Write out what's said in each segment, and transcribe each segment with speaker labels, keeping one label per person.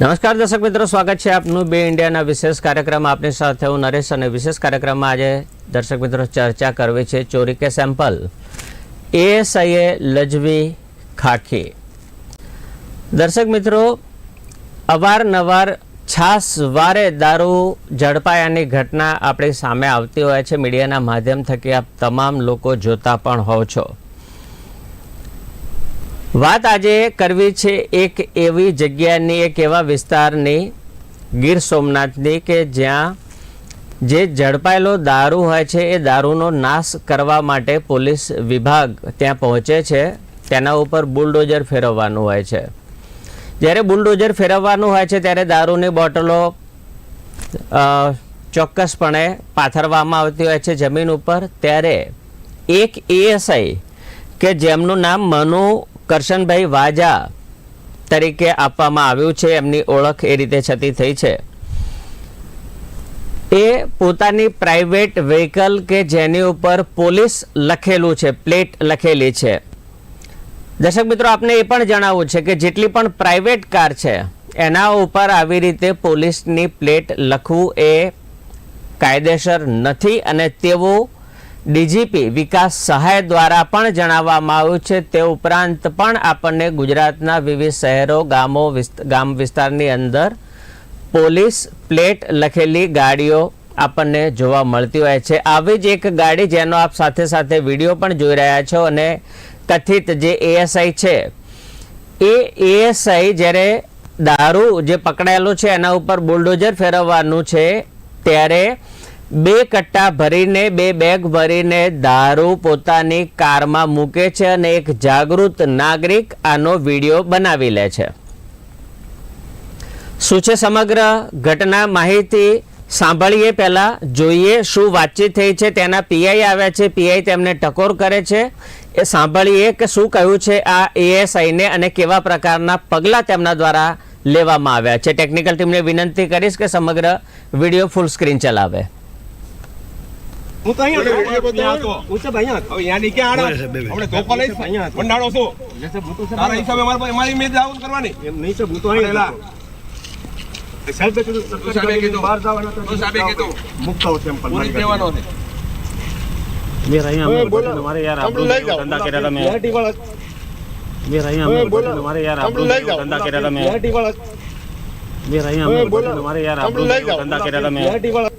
Speaker 1: નમસ્કાર દર્શક મિત્રો, સ્વાગત છે આપનું બે ઇન્ડિયાના વિશેષ કાર્યક્રમ આપની સાથે હું નરેશ અને વિશેષ કાર્યક્રમમાં આજે દર્શક મિત્રો ચર્ચા કરવી છે ચોરી કે સેમ્પલ. એએસઆઈએ લજવી ખાખી. દર્શક મિત્રો, અવારનવાર છાસ વારે દારૂ ઝડપાયાની ઘટના આપણી સામે આવતી હોય છે. મીડિયાના માધ્યમ થકી આપ તમામ લોકો જોતા પણ હોવ છો. વાત આજે કરવી છે એક એવી જગ્યાની, એક એવા વિસ્તારની, ગીર સોમનાથની કે જ્યાં જે ઝડપાયેલો દારૂ હોય છે, એ દારૂનો નાશ કરવા માટે પોલીસ વિભાગ ત્યાં પહોંચે છે. તેના ઉપર બુલડોઝર ફેરવવાનું હોય છે. જ્યારે બુલડોઝર ફેરવવાનું હોય છે, ત્યારે દારૂની બોટલો ચોક્કસપણે પાથરવામાં આવતી હોય છે જમીન ઉપર. ત્યારે એક એએસઆઈ કે જેમનું નામ મનુ કરશનભાઈ વાજા તરીકે આપવામાં આવ્યું છે. એમની ઓળખ એ રીતે છતી થઈ છે. એ પોતાની પ્રાઇવેટ વ્હીકલ કે જેની ઉપર પોલીસ લખેલું છે, પ્લેટ લખેલી છે. દર્શક મિત્રો, આપને એ પણ જણાવવું છે કે જેટલી પણ પ્રાઇવેટ કાર છે, એના ઉપર આવી રીતે પોલીસની પ્લેટ લખવું એ કાયદેસર નથી અને તેવું ડીજીપી વિકાસ સહાય દ્વારા પણ જણાવવામાં આવ્યું છે, તે ઉપરાંત પણ આપણને ગુજરાતના વિવિધ શહેરો, ગામો ગામ વિસ્તારની અંદર પોલીસ પ્લેટ લખેલી ગાડીઓ આપણને જોવા મળતી હોય છે. આવી જ એક ગાડી જેનો આપ સાથે સાથે વીડિયો પણ જોઈ રહ્યા છો અને કથિત જે એએસઆઈ છે, એ એએસઆઈ જ્યારે દારૂ જે પકડાયેલું છે, એના ઉપર બુલડોઝર ફેરવવાનું છે, ત્યારે બે કટ્ટા ભરીને, બે બેગ ભરીને દારૂ પોતાની કારમાં મૂકે છે અને એક જાગૃત નાગરિક આનો વીડિયો બનાવી લે છે. શું છે સમગ્ર ઘટના? માહિતી સાંભળીએ પહેલા, જોઈએ શું વાતચીત થઈ છે. તેના પીઆઈ આવ્યા છે. પીઆઈ તેમને ટકોર કરે છે. એ સાંભળીએ કે શું કહ્યું છે આ એએસઆઈને અને કેવા પ્રકારના પગલાં તેમના દ્વારા લેવામાં આવ્યા છે. ટેકનિકલ ટીમને વિનંતી કરીશ કે સમગ્ર વીડિયો ફૂલ સ્ક્રીન ચલાવે.
Speaker 2: હું તો અહીંયા હતો.
Speaker 3: ત્યાં હતો.
Speaker 2: હું સાહેબ અહીંયા હતો.
Speaker 3: હવે યાની ક્યાં આડા આપણે ધોકો લઈશ?
Speaker 2: અહીંયા.
Speaker 3: મંડાણો છું.
Speaker 2: જૈસે હું તો
Speaker 3: તારા હિસાબે મારે પાસે- મારી મેં દાઉન કરવાની.
Speaker 2: એમ નહીં સાહેબ, હું તો અહીંયા. સાહેબે કીધું,
Speaker 3: સાહેબ કીધું.
Speaker 2: બહાર જવાના તો
Speaker 3: સાહેબ સાહેબે કીધું.
Speaker 2: મૂકતા હો સેમ્પલ
Speaker 3: પૂરી
Speaker 2: મારી
Speaker 3: દેવાનો છે.
Speaker 4: મેરા અહીંયા
Speaker 2: બોલો.
Speaker 4: મારે યાર
Speaker 2: આપણે લઈ.
Speaker 4: ધંધા કર્યા તમે
Speaker 2: લાઠી વાળા
Speaker 4: મેરા અહીંયા અમે
Speaker 2: બોલો.
Speaker 4: મારે યાર
Speaker 2: આપણે લઈ.
Speaker 4: ધંધા કર્યા તમે
Speaker 2: લાઠી વાળા
Speaker 4: મેરા અહીંયા
Speaker 2: બોલો.
Speaker 4: મારે યાર
Speaker 2: આપણે લઈ.
Speaker 4: ધંધા કર્યા તમે
Speaker 2: લાઠી વાળા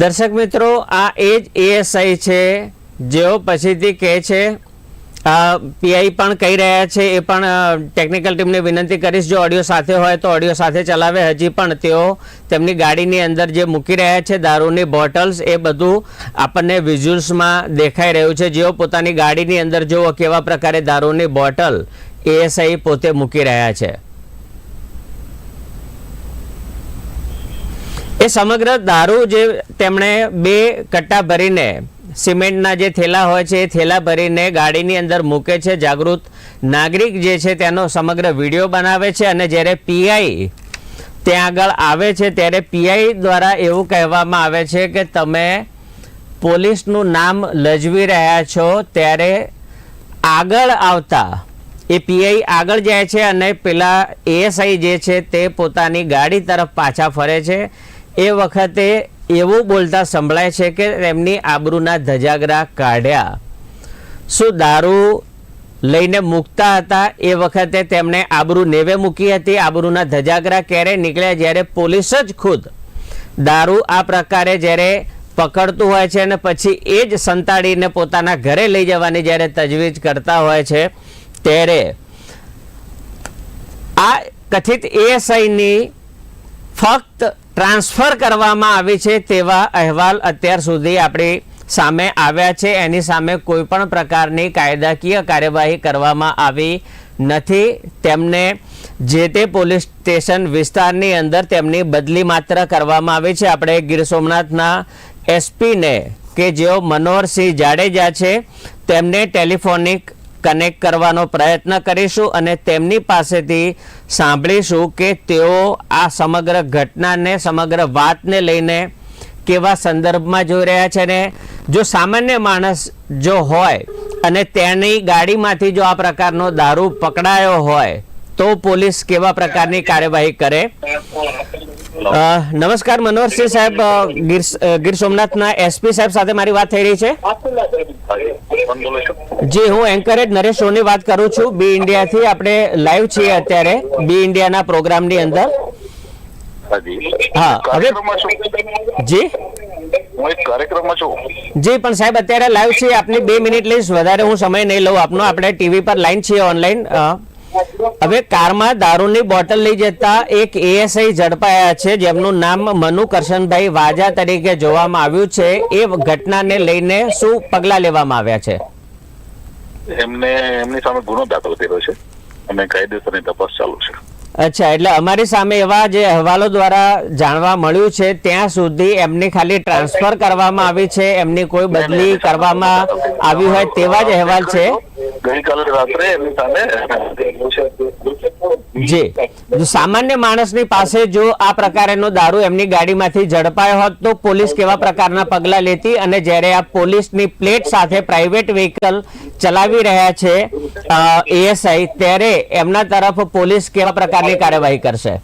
Speaker 1: દર્શક મિત્રો, આ એ જ એએસઆઈ છે, જેઓ પછીથી કહે છે પીઆઈ પણ કહી રહ્યા છે, એ પણ ટેકનિકલ ટીમને વિનંતી કરીશ, જો ઓડિયો સાથે હોય તો ઓડિયો સાથે ચલાવે. હજી પણ તેઓ તેમની ગાડીની અંદર જે મૂકી રહ્યા છે, દારૂની બોટલ્સ એ બધું આપણને વિઝ્યુઅલ્સમાં દેખાઈ રહ્યું છે. જેઓ પોતાની ગાડીની અંદર જુઓ કેવા પ્રકારે દારૂની બોટલ એએસઆઈ પોતે મૂકી રહ્યા છે. એ સમગ્ર દારૂ જે તેમણે બે કટ્ટા ભરીને, સિમેન્ટના જે થેલા હોય છે, એ થેલા ભરીને ગાડીની અંદર મૂકે છે. જાગૃત નાગરિક જે છે તેનો સમગ્ર વીડિયો બનાવે છે અને જ્યારે પીઆઈ ત્યાં આગળ આવે છે, ત્યારે પીઆઈ દ્વારા એવું કહેવામાં આવે છે કે તમે પોલીસનું નામ લજવી રહ્યા છો, ત્યારે આગળ આવતા એ પીઆઈ આગળ જાય છે અને પેલા એએસઆઈ જે છે તે પોતાની ગાડી તરફ પાછા ફરે છે. એ વખતે એવું બોલતા સંભળાય છે કે તેમની આબરૂના ધજાગરા કાઢ્યા. શું દારૂ લઈને મૂકતા હતા? એ વખતે તેમણે આબરૂ નેવે મૂકી હતી. આબરૂના ધજાગરા ક્યારે નીકળ્યા? જ્યારે પોલીસ જ ખુદ દારૂ આ પ્રકારે જ્યારે પકડતું હોય છે અને પછી એ જ સંતાડીને પોતાના ઘરે લઈ જવાની જ્યારે તજવીજ કરતા હોય છે, ત્યારે આ કથિત એએસઆઈની ફક્ત ટ્રાન્સફર કરવામાં આવી છે તેવા અહેવાલ અત્યાર સુધી આપણી સામે આવ્યા છે. એની સામે કોઈ પણ પ્રકારની કાયદાકીય કાર્યવાહી કરવામાં આવી નથી. તેમને જે તે પોલીસ સ્ટેશન વિસ્તારની અંદર તેમની બદલી માત્ર કરવામાં આવી છે. આપણે ગીર સોમનાથના એસપીને કે જેઓ મનોહરસિંહ જાડેજા છે, તેમને ટેલિફોનિક કનેક્ટ કરવાનો પ્રયત્ન કરીશું અને તેમની પાસેથી સાંભળીશું કે તેઓ આ સમગ્ર ઘટનાને, સમગ્ર વાતને લઈને કેવા સંદર્ભમાં જોઈ રહ્યા છે ને જો સામાન્ય માણસ જો હોય અને તેની ગાડીમાંથી જો આ પ્રકારનો દારૂ પકડાયો હોય, તો પોલીસ કેવા પ્રકારની કાર્યવાહી કરે? નમસ્કાર મનોહરસિંહ સાહેબ ગીર સોમનાથના એસપી સાહેબ સાથે મારી વાત થઈ રહી છે. જી હું એન્કરેજ નરેશ સોની વાત કરું છું. બી ઇન્ડિયાથી આપણે લાઈવ છીએ અત્યારે બી ઇન્ડિયાના પ્રોગ્રામની અંદર. હા, હવે- જી?
Speaker 5: હું એક કાર્યક્રમમાં છું.
Speaker 1: જી પણ સાહેબ અત્યારે લાઈવ છીએ. આપની બે મિનિટ લઈશ વધારે હું સમય નહીં લઉં. આપનો આપણે ટીવી પર લાઈન છીએ ઓનલાઈન. હવે કારમાં દારૂની બોટલ લઈ જતા એક એએસઆઈ ઝડપાયા છે, જેમનું નામ મનુ કરશનભાઈ વાજા તરીકે જોવામાં આવ્યું છે. એ ઘટનાને લઈને શું પગલાં લેવામાં આવ્યા છે?
Speaker 5: એમને, એમની સામે ગુનો દાખલ કર્યો છે અને કાયદેસરની તપાસ ચાલુ છે.
Speaker 1: અચ્છા એટલે અમારી સામે એવા જે અહેવાલો દ્વારા જાણવા મળ્યું છે ત્યાં સુધી એમની ખાલી ટ્રાન્સફર કરવામાં આવી છે એમની કોઈ બદલી કરવામાં આવી હોય તેવા જ અહેવાલ છે.
Speaker 5: ગઈકાલે રાત્રે એમની સામે
Speaker 1: જી. જો. સામાન્ય માણસની પાસે જો આ પ્રકારનો દારૂ એમની ગાડીમાંથી ઝડપાયો હોત તો પોલીસ કેવા પ્રકારના પગલાં લેતી અને જ્યારે આ પોલીસની પ્લેટ સાથે પ્રાઇવેટ વ્હીકલ ચલાવી રહ્યા છે એએસઆઈ ત્યારે એમના તરફ પોલીસ કેવા પ્રકારની કાર્યવાહી કરશે?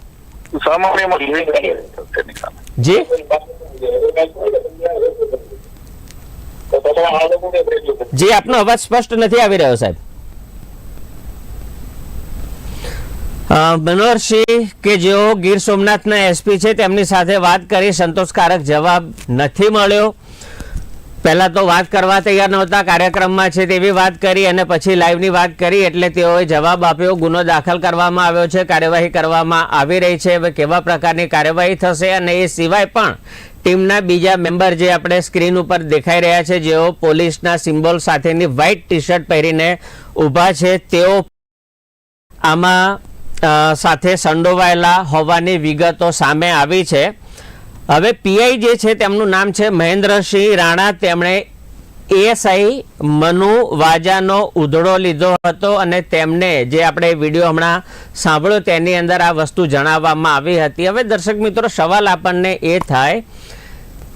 Speaker 1: જી. જી આપનો અવાજ સ્પષ્ટ નથી આવી રહ્યો સાહેબ. મનોહરસિંહ કે જેઓ ગીર સોમનાથના એસપી છે, તેમની સાથે વાત કરી, સંતોષકારક જવાબ નથી મળ્યો. પહેલા તો વાત કરવા તૈયાર નહોતા, કાર્યક્રમમાં છે તેવી વાત કરી અને પછી લાઈવની વાત કરી, એટલે તેઓએ જવાબ આપ્યો, ગુનો દાખલ કરવામાં આવ્યો છે, કાર્યવાહી કરવામાં આવી રહી છે, હવે કેવા પ્રકારની કાર્યવાહી થશે અને એ સિવાય પણ ટીમના બીજા મેમ્બર જે આપણે સ્ક્રીન ઉપર દેખાઈ રહ્યા છે, જેઓ પોલીસના સિમ્બોલ સાથેની વ્હાઇટ ટી શર્ટ પહેરીને ઊભા છે, તેઓ આમાં સાથે સંડોવાયેલા હોવાની વિગતો સામે આવી છે. હવે પીઆઈ જે છે તેમનું નામ છે મહેન્દ્રસિંહ રાણા. તેમણે એએસઆઈ મનુ વાજાનો ઉધડો લીધો હતો અને તેમને જે આપણે વીડિયો હમણાં સાંભળ્યો તેની અંદર આ વસ્તુ જણાવવામાં આવી હતી. હવે દર્શક મિત્રો, સવાલ આપણને એ થાય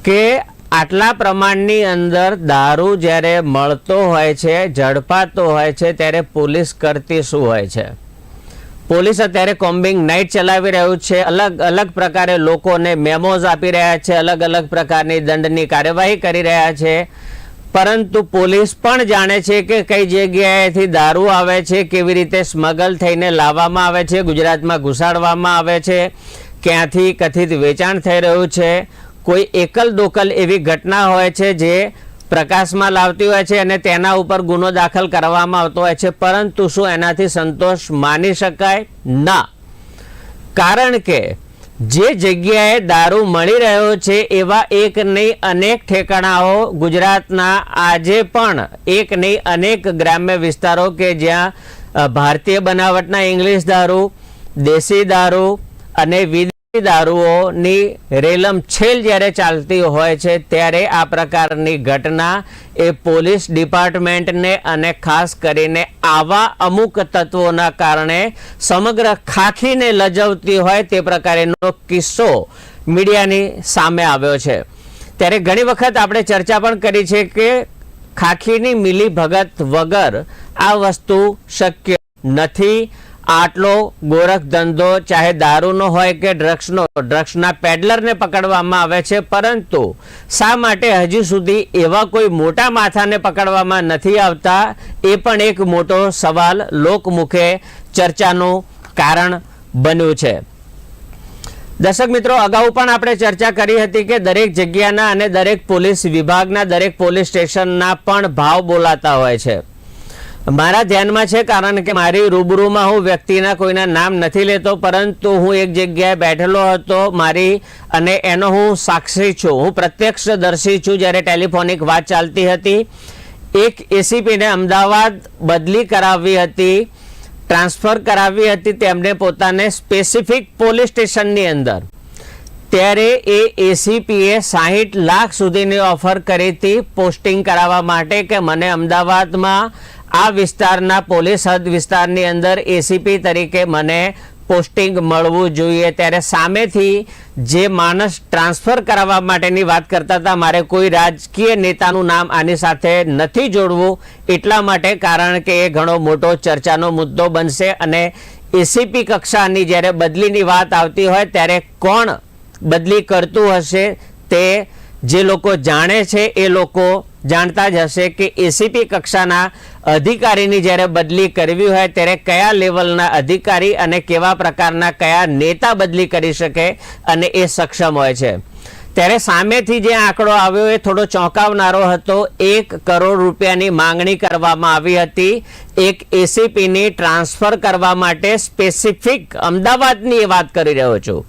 Speaker 1: કે આટલા પ્રમાણની અંદર દારૂ જ્યારે મળતો હોય છે, ઝડપાતો હોય છે, ત્યારે પોલીસ કરતી શું હોય છે? પોલીસ અત્યારે કોમ્બિંગ નાઇટ ચલાવી રહ્યું છે. અલગ અલગ પ્રકારે લોકોને મેમોઝ આપી રહ્યા છે. અલગ અલગ પ્રકારની દંડની કાર્યવાહી કરી રહ્યા છે. પરંતુ પોલીસ પણ જાણે છે કે કઈ જગ્યાએથી દારૂ આવે છે, કેવી રીતે સ્મગલ થઈને લાવવામાં આવે છે, ગુજરાતમાં ઘુસાડવામાં આવે છે, ક્યાંથી કથિત વેચાણ થઈ રહ્યું છે. કોઈ એકલ દોકલ એવી ઘટના હોય છે જે પ્રકાશમાં લાવતી હોય છે અને તેના ઉપર ગુનો દાખલ કરવામાં આવતો હોય છે. પરંતુ શું એનાથી સંતોષ માની શકાય? ના. કારણ કે જે જગ્યાએ દારૂ મળી રહ્યો છે એવા એક નહીં, અનેક ઠેકાણાઓ ગુજરાતના આજે પણ એક નહીં, અનેક ગ્રામ્ય વિસ્તારો કે જ્યાં ભારતીય બનાવટના ઇંગ્લિશ દારૂ, દેશી દારૂ અને વિદેશી દારૂઓની રેલમ છેલ જ્યારે ચાલતી હોય છે, ત્યારે આ પ્રકારની ઘટના એ પોલીસ ડિપાર્ટમેન્ટને અને ખાસ કરીને આવા અમુક તત્વોના કારણે સમગ્ર ખાખીને લજવતી હોય તે પ્રકારેનો કિસ્સો મીડિયાની સામે આવ્યો છે. ત્યારે ઘણી વખત આપણે ચર્ચા પણ કરી છે કે ખાખીની મિલી ભગત વગર આ વસ્તુ શક્ય નથી. આટલો ગોરખ ધંધો ચાહે દારૂનો હોય કે ડ્રગ્સનો ડ્રગ્સના પેડલરને પકડવામાં આવે છે, પરંતુ શા માટે હજી સુધી એવા કોઈ મોટા માથાને પકડવામાં નથી આવતા? એ પણ એક મોટો સવાલ લોકમુખે ચર્ચાનું કારણ બન્યું છે. દર્શક મિત્રો, અગાઉ પણ આપણે ચર્ચા કરી હતી કે દરેક જગ્યાના અને દરેક પોલીસ વિભાગના, દરેક પોલીસ સ્ટેશનના પણ ભાવ બોલાતા હોય છે. મારા ધ્યાનમાં છે કારણ કે મારી રૂબરૂમાં હું વ્યક્તિના કોઈના નામ નથી લેતો, પરંતુ હું એક જગ્યાએ બેઠેલો હતો મારી, અને એનો હું સાક્ષી છું. હું પ્રત્યક્ષદર્શી છું જ્યારે ટેલિફોનિક વાત ચાલતી હતી. એક એસીપીને અમદાવાદ બદલી કરાવવી હતી, ટ્રાન્સફર કરાવી હતી તેમને પોતાને સ્પેસિફિક પોલીસ સ્ટેશનની અંદર. ત્યારે એ એસીપીએ સાહીઠ લાખ સુધીની ઓફર કરી હતી પોસ્ટિંગ કરાવવા માટે કે મને અમદાવાદમાં આ વિસ્તારના પોલીસ હદ વિસ્તારની અંદર એસીપી તરીકે મને પોસ્ટિંગ મળવું જોઈએ. ત્યારે સામેથી જે માણસ ટ્રાન્સફર કરાવવા માટેની વાત કરતા હતા, મારે કોઈ રાજકીય નેતાનું નામ આની સાથે નથી જોડવું. એટલા માટે કારણ કે એ ઘણો મોટો ચર્ચાનો મુદ્દો બનશે અને એસીપી કક્ષાની જ્યારે બદલીની વાત આવતી હોય, ત્યારે કોણ બદલી કરતું હશે તે જે લોકો જાણે છે, એ લોકો જાણતા જ હશે કે એસીપી કક્ષાના અધિકારીની જ્યારે બદલી કરવી હોય ત્યારે કયા લેવલના અધિકારી અને કેવા પ્રકારના કયા નેતા બદલી કરી શકે અને એ સક્ષમ હોય છે. ત્યારે સામેથી જે આંકડો આવ્યો એ થોડો ચોંકાવનારો હતો. એક કરોડ રૂપિયાની માંગણી કરવામાં આવી હતી. એક એસીપીની ટ્રાન્સફર કરવા માટે સ્પેસિફિક અમદાવાદની વાત કરી રહ્યો છું.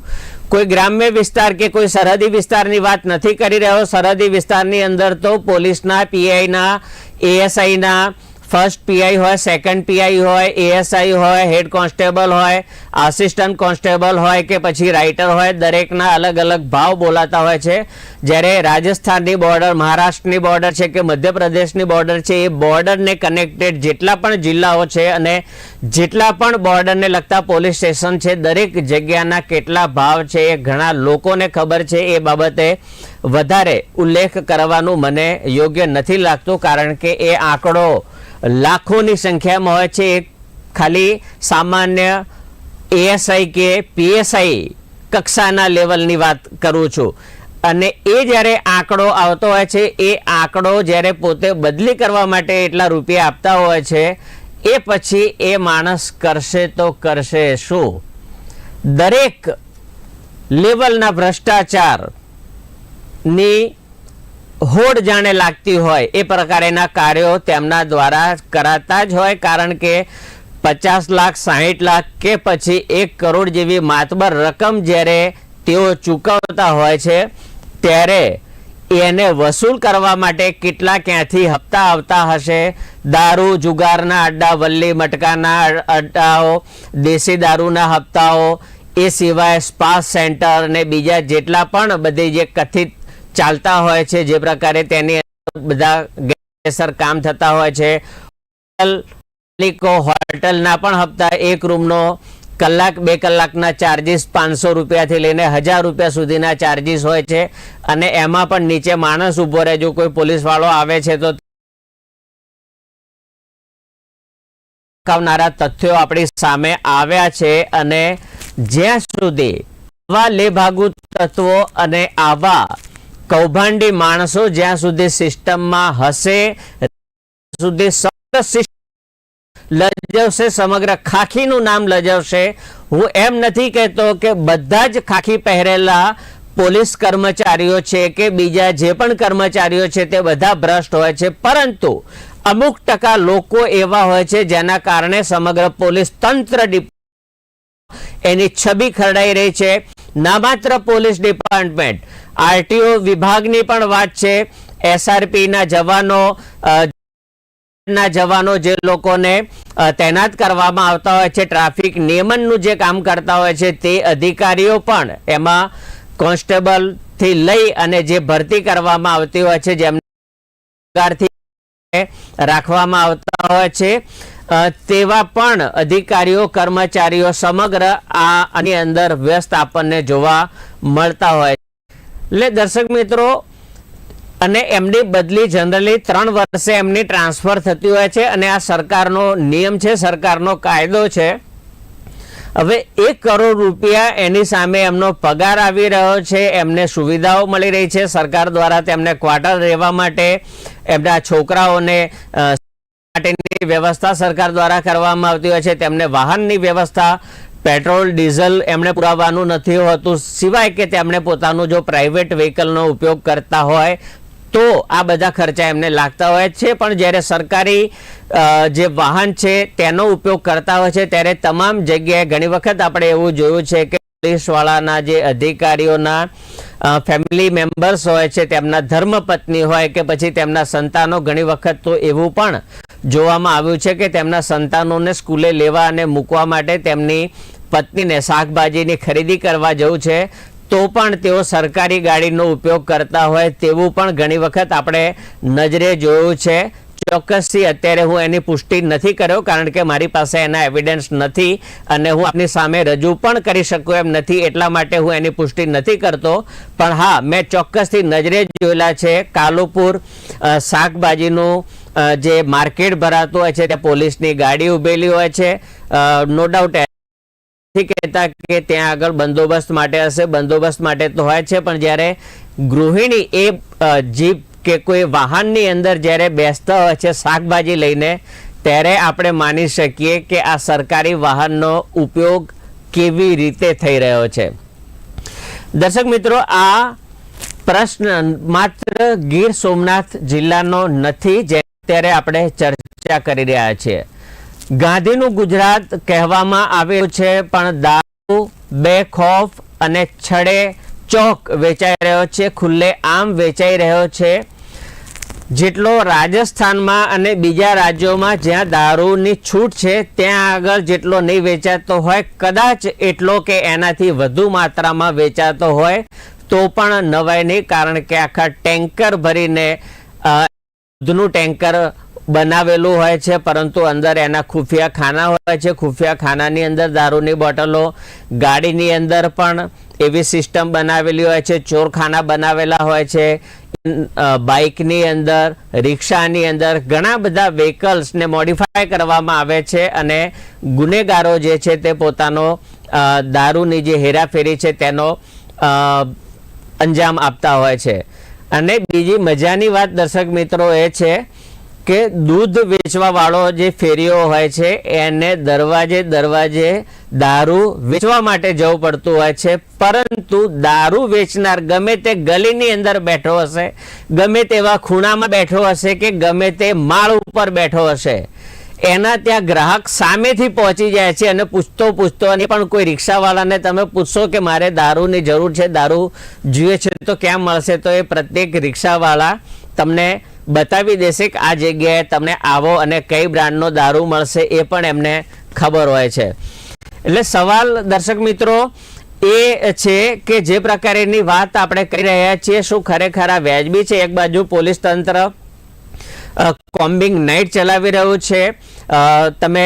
Speaker 1: કોઈ ગ્રામ્ય વિસ્તાર કે કોઈ સરહદી વિસ્તારની વાત નથી કરી રહ્યો. સરહદી વિસ્તારની અંદર તો પોલીસના, પીઆઈના, એએસઆઈના ફર્સ્ટ પીઆઈ હોય, સેકન્ડ પીઆઈ હોય, એએસઆઈ હોય, હેડ કોન્સ્ટેબલ હોય, આસિસ્ટન્ટ કોન્સ્ટેબલ હોય કે પછી રાઇટર હોય, દરેકના અલગ અલગ ભાવ બોલાતા હોય છે. જ્યારે રાજસ્થાનની બોર્ડર, મહારાષ્ટ્રની બોર્ડર છે કે મધ્યપ્રદેશની બોર્ડર છે, એ બોર્ડરને કનેક્ટેડ જેટલા પણ જિલ્લાઓ છે અને જેટલા પણ બોર્ડરને લગતા પોલીસ સ્ટેશન છે, દરેક જગ્યાના કેટલા ભાવ છે એ ઘણા લોકોને ખબર છે. એ બાબતે વધારે ઉલ્લેખ કરવાનું મને યોગ્ય નથી લાગતું, કારણ કે એ આંકડો લાખોની સંખ્યામાં હોય છે. ખાલી સામાન્ય એએસઆઈ કે પીએસઆઈ કક્ષાના લેવલની વાત કરું છું. અને એ જ્યારે આંકડો આવતો હોય છે, એ આંકડો જ્યારે પોતે બદલી કરવા માટે એટલા રૂપિયા આપતા હોય છે, એ પછી એ માણસ કરશે તો કરશે શું? દરેક લેવલના ભ્રષ્ટાચારની હોડ જાણે લાગતી હોય, એ પ્રકારેના કાર્યો તેમના દ્વારા કરાતા જ હોય, કારણ કે પચાસ લાખ, સાહીઠ લાખ કે પછી એક કરોડ જેવી માતબર રકમ જ્યારે તેઓ ચૂકવતા હોય છે, ત્યારે એને વસૂલ કરવા માટે કેટલા ક્યાંથી હપ્તા આવતા હશે? દારૂ, જુગારના અડ્ડા, વલ્લી, મટકાના અડ્ડાઓ, દેશી દારૂના હપ્તાઓ, એ સિવાય સ્પા સેન્ટર અને બીજા જેટલા પણ બધી જે કથિત ચાલતા હોય છે, જે પ્રકારે તેની બધા ગેરસર કામ થતા હોય છે. હોટલના પણ હપ્તા એક રૂમનો કલાક, બે કલાકના ચાર્જિસ પાંચસો રૂપિયાથી લઈને હજાર રૂપિયા સુધીના ચાર્જિસ હોય છે અને એમાં પણ નીચે માણસ ઊભો રહે જો કોઈ પોલીસવાળો આવે છે તો ચોંકાવનારા તથ્યો આપણી સામે આવ્યા છે અને જ્યાં સુધી આવા લેભાગુ તત્વો અને આવા કૌભાંડી માણસો જ્યાં સુધી સિસ્ટમમાં હશે સુધી લજવશે, સમગ્ર ખાખીનું નામ લજાવશે. હું એમ નથી કહેતો કે બધા જ ખાખી પહેરેલા પોલીસ કર્મચારીઓ છે કે બીજા જે પણ કર્મચારીઓ છે તે બધા ભ્રષ્ટ હોય છે. પરંતુ અમુક ટકા લોકો એવા હોય છે જેના કારણે સમગ્ર પોલીસ તંત્ર એની છબી ખરડાઈ રહી છે. ના માત્ર પોલીસ ડિપાર્ટમેન્ટ, આરટીઓ વિભાગની પણ વાત છે. એસઆરપી ના જવાનો ના જવાનો જે લોકોને તૈનાત કરવામાં આવતા હોય છે, ટ્રાફિક નિયમનનું જે કામ કરતા હોય છે તે અધિકારીઓ પણ એમાં કોન્સ્ટેબલથી લઈ અને જે ભરતી કરવામાં આવતી હોય છે, જેમને રાખવામાં આવતા હોય છે. તેવા પણ અધિકારીઓ, કર્મચારીઓ સમગ્ર આની અંદર વ્યસ્ત આપણને જોવા મળતા હોય. એટલે દર્શક મિત્રો, અને એમની બદલી જનરલી ત્રણ વર્ષે એમની ટ્રાન્સફર થતી હોય છે અને આ સરકારનો નિયમ છે, સરકારનો કાયદો છે હવે એક કરોડ રૂપિયા એની સામે એમનો પગાર આવી રહ્યો છે, એમને સુવિધાઓ મળી રહી છે, સરકાર દ્વારા તેમને ક્વાર્ટર રહેવા માટે એમના છોકરાઓને માટેની વ્યવસ્થા સરકાર દ્વારા કરવામાં આવતી હોય છે. તેમને વાહનની વ્યવસ્થા, પેટ્રોલ, ડીઝલ એમણે પુરાવવાનું નથી હોતું. સિવાય કે તેમણે પોતાનું જો પ્રાઇવેટ વ્હીકલનો ઉપયોગ કરતા હોય, તો આ બધા ખર્ચા એમને લાગતા હોય છે. પણ જ્યારે સરકારી જે વાહન છે, તેનો ઉપયોગ કરતા હોય છે, ત્યારે તમામ જગ્યાએ ઘણી વખત આપણે એવું જોયું છે કે પોલીસવાળાના જે અધિકારીઓના ફેમિલી મેમ્બર્સ હોય છે, તેમના ધર્મપત્ની હોય કે પછી તેમના સંતાનો, ઘણી વખત તો એવું પણ જોવામાં આવ્યું છે કે તેમના સંતાનોને સ્કૂલે લેવા અને મૂકવા માટે તેમની પત્નીને શાકભાજીની ખરીદી કરવા જવું છે, તો પણ તેઓ સરકારી ગાડીનો ઉપયોગ કરતા હોય તેવું પણ ઘણી વખત આપણે નજરે જોયું છે. ચોક્કસથી અત્યારે હું એની પુષ્ટિ નથી કર્યો, કારણ કે મારી પાસે એના એવિડન્સ નથી અને હું આપની સામે રજૂ પણ કરી શકું એમ નથી, એટલા માટે હું એની પુષ્ટિ નથી કરતો. પણ હા, મેં ચોક્કસથી નજરે જોયેલા છે, કાલુપુર શાકભાજીનું જે માર્કેટ ભરાતું હોય છે, ત્યાં પોલીસની ગાડી ઉભેલી હોય છે. નો ડાઉટ કહેતા કે ત્યાં આગળ બંદોબસ્ત માટે હશે, બંદોબસ્ત માટે તો હોય છે, પણ જ્યારે ગૃહિણી એ જીપ કે કોઈ વાહનની અંદર જ્યારે બેસતા હોય છે શાકભાજી લઈને, ત્યારે આપણે માની શકીએ કે આ સરકારી વાહનનો ઉપયોગ કેવી રીતે થઈ રહ્યો છે. દર્શક મિત્રો, આ પ્રશ્ન માત્ર ગીર સોમનાથ જિલ્લાનો નથી, જે અત્યારે આપણે ચર્ચા કરી રહ્યા છીએ. ગાંધીનું ગુજરાત કહેવામાં આવ્યું છે, પણ દારૂ, બેખોફ અને છડે ચોક વેચાઈ રહ્યો છે, ખુલ્લે આમ વેચાઈ રહ્યો છે. જેટલો રાજસ્થાનમાં અને બીજા રાજ્યોમાં જ્યાં દારૂની છૂટ છે, ત્યાં આગળ જેટલો નહીં વેચાતો હોય, કદાચ એટલો કે એનાથી વધુ માત્રામાં વેચાતો હોય, તો પણ નવાય નહીં, કારણ કે આખા ટેન્કર ભરીને દૂધનું ટેન્કર બનાવેલું હોય છે, પરંતુ અંદર એના ખુફિયા ખાના હોય છે. ખુફિયા ખાનાની અંદર દારૂની બોટલો, ગાડીની અંદર પણ એવી સિસ્ટમ બનાવેલી હોય છે, ચોરખાના બનાવેલા હોય છે. બાઇકની અંદર, રિક્ષાની અંદર ઘણા બધા વ્હીકલ્સને મોડિફાય કરવામાં આવે છે અને ગુનેગારો જે છે તે પોતાનો દારૂની જે હેરાફેરી છે તેનો અંજામ આપતા હોય છે. અને બીજી મજાની વાત દર્શક મિત્રો એ છે કે દૂધ વેચવા વાળો જે ફેરીઓ હોય છે, એને દરવાજે દરવાજે દારૂ વેચવા માટે જવું પડતું હોય છે, પરંતુ દારૂ વેચનાર ગમે તે ગલીની અંદર બેઠો હશે, ગમે તેવા ખૂણામાં બેઠો હશે કે ગમે તે માળ ઉપર બેઠો હશે, એના ત્યાં ગ્રાહક સામેથી પહોંચી જાય છે અને પૂછતો પૂછતો અને પણ કોઈ રિક્ષાવાળાને તમે પૂછશો કે મારે દારૂની જરૂર છે, દારૂ જોઈએ છે તો ક્યાં મળશે, તો એ પ્રત્યેક રિક્ષાવાળા તમને બતાવી દેશે કે આ જગ્યાએ તમને આવો અને કઈ બ્રાન્ડનો દારૂ મળશે એ પણ એમને ખબર હોય છે. એટલે સવાલ દર્શક મિત્રો એ છે કે જે પ્રકારેની વાત આપણે કરી રહ્યા છીએ, શું ખરેખર આ વ્યાજબી છે? એક બાજુ પોલીસ તંત્ર કોમ્બિંગ નાઇટ ચલાવી રહ્યું છે. તમે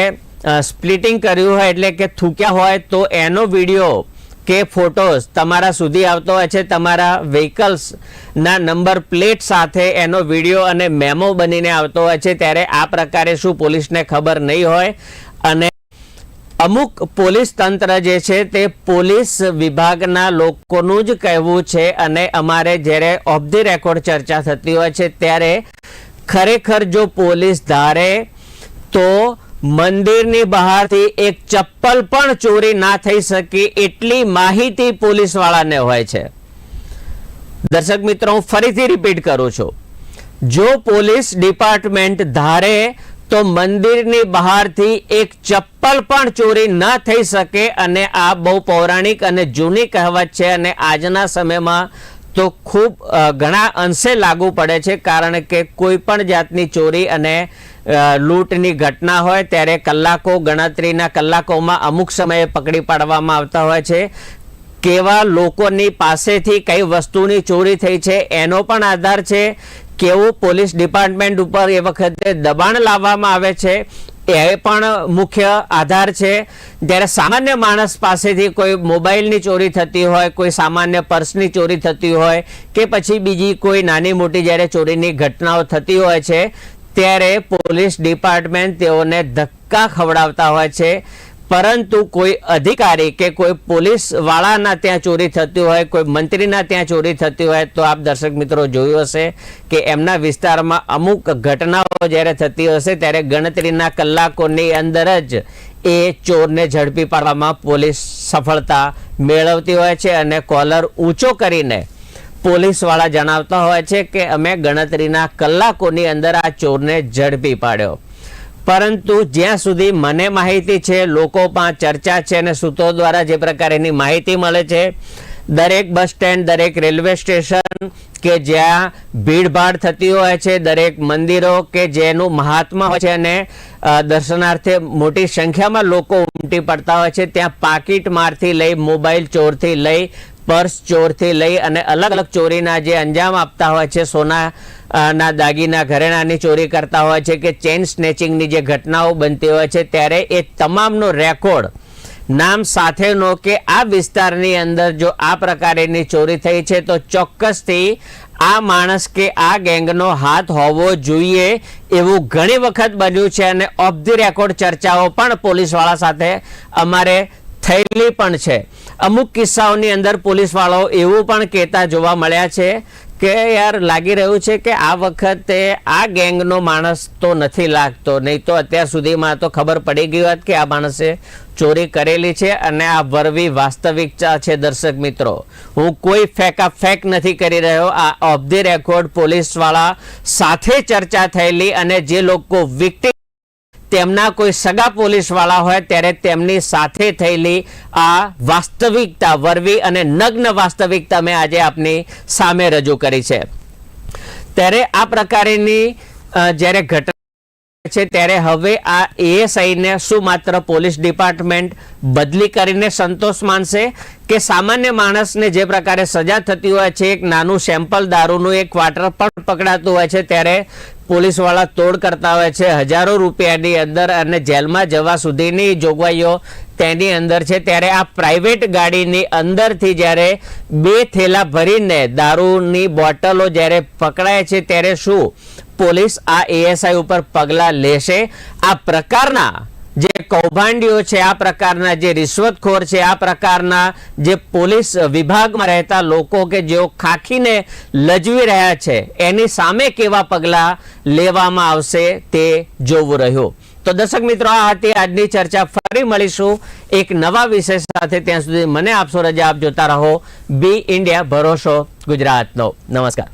Speaker 1: સ્પ્લિટિંગ કર્યું હોય એટલે કે થૂક્યા હોય તો એનો વીડિયો કે ફોટોસ તમારા સુધી આવતો હોય છે, તમારા વ્હીકલ્સના નંબર પ્લેટ સાથે એનો વીડિયો અને મેમો બનીને આવતો હોય છે, ત્યારે આ પ્રકારે શું પોલીસને ખબર નહીં હોય? અને અમુક પોલીસ તંત્ર જે છે, તે પોલીસ વિભાગના લોકોનું જ કહેવું છે, અને અમારે જ્યારે ઓફ ધી રેકોર્ડ ચર્ચા થતી હોય છે, ત્યારે ખરેખર જો પોલીસ ધારે તો મંદિરની બહારથી એક ચપ્પલ પણ ચોરી ના થઈ શકે એટલી માહિતી પોલીસ વાળાને હોય છે. દર્શક મિત્રો, હું ફરીથી રિપીટ કરું છું. જો પોલીસ ડિપાર્ટમેન્ટ ધારે તો મંદિરની બહારથી એક ચપ્પલ પણ ચોરી ન થઈ શકે અને આ બહુ પૌરાણિક અને જૂની કહેવત છે અને આજના સમયમાં તો ખૂબ ઘણા અંશે લાગુ પડે છે કારણ કે કોઈ પણ જાતની ચોરી અને લૂંટની ઘટના હોય ત્યારે કલાકો ગણતરીના કલાકોમાં અમુક સમયે પકડી પાડવામાં આવતા હોય છે. કેવા લોકોની પાસેથી કઈ વસ્તુની ચોરી થઈ છે એનો પણ આધાર છે. કેવું પોલીસ ડિપાર્ટમેન્ટ ઉપર એ વખતે દબાણ લાવવામાં આવે છે એ પણ મુખ્ય આધાર છે. જ્યારે સામાન્ય માણસ પાસેથી કોઈ મોબાઈલની ચોરી થતી હોય, કોઈ સામાન્ય પર્સની ચોરી થતી હોય કે પછી બીજી કોઈ નાની મોટી જ્યારે ચોરીની ઘટનાઓ થતી હોય છે ત્યારે પોલીસ ડિપાર્ટમેન્ટ તેઓને ધક્કા ખવડાવતા હોય છે. પરંતુ કોઈ અધિકારી કે કોઈ પોલીસ વાળાના ત્યાં ચોરી થતી હોય, કોઈ મંત્રીના ત્યાં ચોરી થતી હોય, તો આપ દર્શક મિત્રો જોયું હશે કે એમના વિસ્તારમાં અમુક ઘટનાઓ જ્યારે થતી હશે ત્યારે ગણતરીના કલાકોની અંદર જ એ ચોરને ઝડપી પાડવામાં પોલીસ સફળતા મેળવતી હોય છે અને કોલર ઊંચો કરીને પોલીસવાળા જણાવતા હોય છે કે અમે ગણતરીના કલાકોની અંદર આ ચોરને ઝડપી પાડ્યો. પરંતુ જ્યાં સુધી મને માહિતી છે, લોકો પણ ચર્ચા છે અને સૂત્રો દ્વારા જે પ્રકારેની માહિતી મળે છે, દરેક બસ સ્ટેન્ડ, દરેક રેલવે સ્ટેશન કે જ્યાં ભીડભાડ થતી હોય છે, દરેક મંદિરો કે જેનું મહાત્મા હોય છે અને દર્શનાર્થે મોટી સંખ્યામાં લોકો ઉમટી પડતા હોય છે, ત્યાં પાકીટ મારથી લઈ, મોબાઈલ ચોરથી લઈ પર્સ ચોરથી લઈ અને અલગ અલગ ચોરીના જે અંજામ આપતા હોય છે, સોના ના દાગીના, ઘરેણાની ચોરી કરતા હોય છે કે ચેઇન સ્નેચિંગની જે ઘટનાઓ બનતી હોય છે, ત્યારે એ તમામનો રેકોર્ડ નામ સાથેનો કે આ વિસ્તારની અંદર જો આ પ્રકારેની ચોરી થઈ છે, તો ચોક્કસથી આ માણસ કે આ ગેંગનો હાથ હોવો જોઈએ એવું ઘણી વખત બન્યું છે અને ઓફ ધી રેકોર્ડ ચર્ચાઓ પણ પોલીસવાળા સાથે અમારે થયેલી પણ છે. અમુક કિસ્સાઓની અંદર પોલીસવાળાઓ એવું પણ કહેતા જોવા મળ્યા છે કે યાર લાગી રહ્યું છે કે આ વખતે આ ગેંગનો માણસ તો નથી લાગતો. નહીં તો અત્યાર સુધીમાં તો ખબર પડી ગઈ હોત કે આ માણસે ચોરી કરેલી છે અને આ વરવી વાસ્તવિકતા છે દર્શક મિત્રો. હું કોઈ ફેકા ફેક નથી કરી રહ્યો. આ ઓફ ધી રેકોર્ડ પોલીસવાળા સાથે ચર્ચા થયેલી અને જે લોકો વિક્ટિમ તેમના કોઈ સગા પોલીસવાળા હોય ત્યારે તેમની સાથે થયેલી આ વાસ્તવિકતા વરવી અને નગ્ન વાસ્તવિકતા મેં આજે આપની સામે રજૂ કરી છે. ત્યારે આ પ્રકારની જ્યારે ઘટના છે ત્યારે હવે આ એએસઆઈને શું માત્ર પોલીસ ડિપાર્ટમેન્ટ બદલી કરીને સંતોષ માનશે કે સામાન્ય માણસને જે પ્રકારે સજા થતી હોય છે, એક નાનું સેમ્પલ દારૂનું એક ક્વાર્ટર પણ પકડાતું હોય છે, ત્યારે પોલીસવાળા તોડ કરતા હોય છે. હજારો રૂપિયાની અંદર અને જેલમાં જવા સુધીની જોગવાઈઓ તેની અંદર છે. ત્યારે આ પ્રાઇવેટ ગાડીની અંદરથી જ્યારે બે થેલા ભરીને દારૂની બોટલો જ્યારે પકડાય છે, ત્યારે શું પોલીસ આ એએસઆઈ ઉપર પગલાં લેશે. આ પ્રકારના જે કૌભાંડીઓ છે, આ પ્રકારના જે રિશ્વતખોર છે, આ પ્રકારના જે પોલીસ વિભાગમાં રહેતા લોકો કે જેઓ ખાખીને લજવી રહ્યા છે, એની સામે કેવા પગલાં લેવામાં આવશે તે જોવું રહ્યું. તો દર્શક મિત્રો, આ હતી આજની ચર્ચા. ફરી મળીશું એક નવા વિષય સાથે. ત્યાં સુધી મને આપશો રજા. આપ જોતા રહો. B India. ભરોસો ગુજરાતનો. નમસ્કાર.